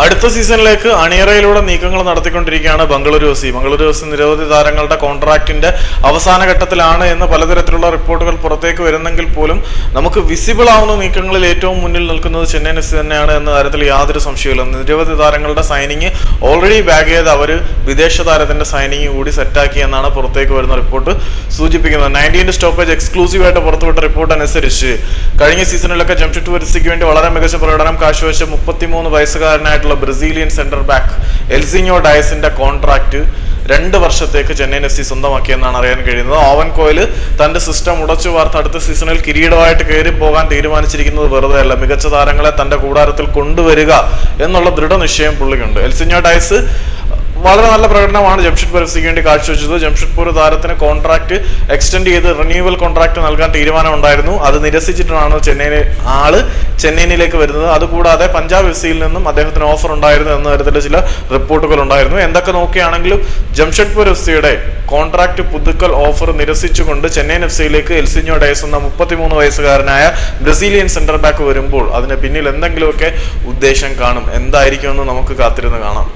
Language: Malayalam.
അടുത്ത സീസണിലേക്ക് അണിയറയിലൂടെ നീക്കങ്ങൾ നടത്തിക്കൊണ്ടിരിക്കുകയാണ് Bengaluru F C. Bengaluru F C നിരവധി താരങ്ങളുടെ കോൺട്രാക്റ്റിന്റെ അവസാന ഘട്ടത്തിലാണ് എന്ന് പലതരത്തിലുള്ള റിപ്പോർട്ടുകൾ പുറത്തേക്ക് വരുന്നെങ്കിൽ പോലും നമുക്ക് വിസിബിൾ ആവുന്ന നീക്കങ്ങളിൽ ഏറ്റവും മുന്നിൽ നിൽക്കുന്നത് ചെന്നൈ എഫ് സി തന്നെയാണ് എന്ന കാര്യത്തിൽ യാതൊരു സംശയമില്ല നിരവധി താരങ്ങളുടെ സൈനിങ് ഓൾറെഡി ബാഗ് ചെയ്ത് അവർ വിദേശ താരത്തിന്റെ സൈനിങ് കൂടി സെറ്റാക്കി എന്നാണ് പുറത്തേക്ക് വരുന്ന റിപ്പോർട്ട് സൂചിപ്പിക്കുന്നത്. നയന്റീന്റെ സ്റ്റോപ്പേജ് എക്സ്ക്ലൂസീവായിട്ട് പുറത്തുവിട്ട റിപ്പോർട്ട് അനുസരിച്ച് കഴിഞ്ഞ സീസണിലൊക്കെ ജംഷഡ്പൂർ സിക്ക് വേണ്ടി വളരെ മികച്ച പ്രകടനം കാഴ്ചവെച്ച മുപ്പത്തിമൂന്ന് വയസ്സുകാരനായിട്ടുള്ള ബ്രസീലിയൻ സെന്റർ ബാക്ക് എൽസിഞ്ഞോ ഡയസിന്റെ കോൺട്രാക്ട് രണ്ട് വർഷത്തേക്ക് ചെന്നൈയിൻ എഫ് സി സ്വന്തമാക്കിയെന്നാണ് അറിയാൻ കഴിയുന്നത്. ഓവൻ കോയിൽ തന്റെ സിസ്റ്റം ഉടച്ചു വാർത്ത് അടുത്ത സീസണിൽ കിരീടമായിട്ട് കയറി പോകാൻ തീരുമാനിച്ചിരിക്കുന്നത് വെറുതെ അല്ല. മികച്ച താരങ്ങളെ തന്റെ കൂടാരത്തിൽ കൊണ്ടുവരിക എന്നുള്ള ദൃഢനിശ്ചയം പുള്ളിക്കുണ്ട്. എൽസിഞ്ഞോ ഡയസ് വളരെ നല്ല പ്രകടനമാണ് ജംഷഡ്പൂർ എഫ് സിക്ക് വേണ്ടി കാഴ്ചവെച്ചത്. ജംഷഡ്പൂർ താരത്തിന് കോൺട്രാക്ട് എക്സ്റ്റെൻഡ് ചെയ്ത് റിന്യൂവൽ കോൺട്രാക്ട് നൽകാൻ തീരുമാനമുണ്ടായിരുന്നു. അത് നിരസിച്ചിട്ടാണ് ചെന്നൈയിലെ ആൾ ചെന്നൈയിലേക്ക് വരുന്നത്. അതുകൂടാതെ പഞ്ചാബ് എഫ് സിയിൽ നിന്നും അദ്ദേഹത്തിന് ഓഫർ ഉണ്ടായിരുന്നു എന്ന തരത്തിൽ ചില റിപ്പോർട്ടുകൾ ഉണ്ടായിരുന്നു. എന്തൊക്കെ നോക്കുകയാണെങ്കിലും ജംഷഡ്പൂർ എഫ് സിയുടെ കോൺട്രാക്ട് പുതുക്കൽ ഓഫർ നിരസിച്ചുകൊണ്ട് ചെന്നൈയിൻ എഫ് സിയിലേക്ക് എൽസിഞ്ഞോ ഡയസ് എന്ന മുപ്പത്തിമൂന്ന് വയസ്സുകാരനായ ബ്രസീലിയൻ സെന്റർ ബാക്ക് വരുമ്പോൾ അതിന് പിന്നിൽ എന്തെങ്കിലുമൊക്കെ ഉദ്ദേശം കാണും. എന്തായിരിക്കുമെന്ന് നമുക്ക് കാത്തിരുന്ന് കാണാം.